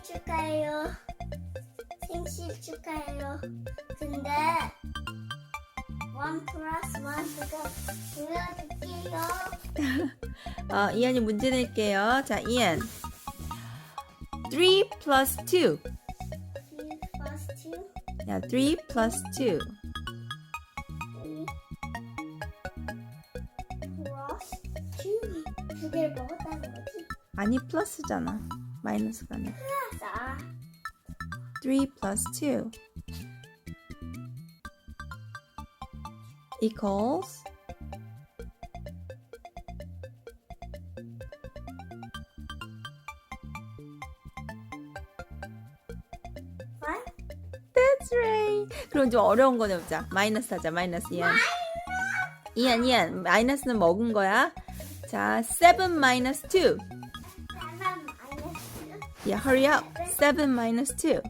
생일 축하해요. 생일 축하해요. 근데 원 플러스 원 그거 보여줄게요. 어, 이안이 문제 낼게요. 자, 이안. 3 plus 2. Two plus two, 야, 3 plus 2. three plus two. 두 개를 먹었다는 거지? 아니, 플러스잖아. 마이너스가 아니야. 자, 3 plus 2 equals five. That's right. 그럼 좀 어려운 거 내보자. 마이너스 하자. 마이너스 이안. 이안 이안. 마이너스는 먹은 거야. 자, 7 minus 2. Yeah, hurry up. 7 minus 2.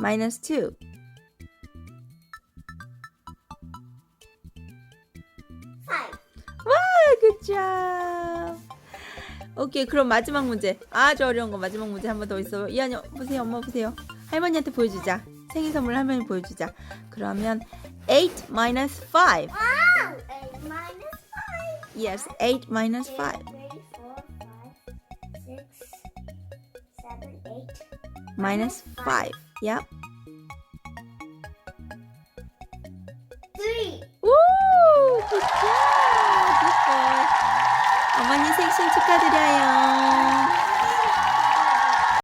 minus 2. Five. 와, good job. 오케이, 그럼 마지막 문제. 아주 어려운 거 마지막 문제 한 번 더 있어요. 이한이 보세요, 엄마 보세요. 할머니한테 보여주자. 생일 선물 할머니 보여주자. 그러면 8 minus 5. Yes, 8 minus 5. Three, four, five, six, seven, eight. Minus 5. Yep. Three. 우! good job. Good boy. 어머니 생신 축하드려요.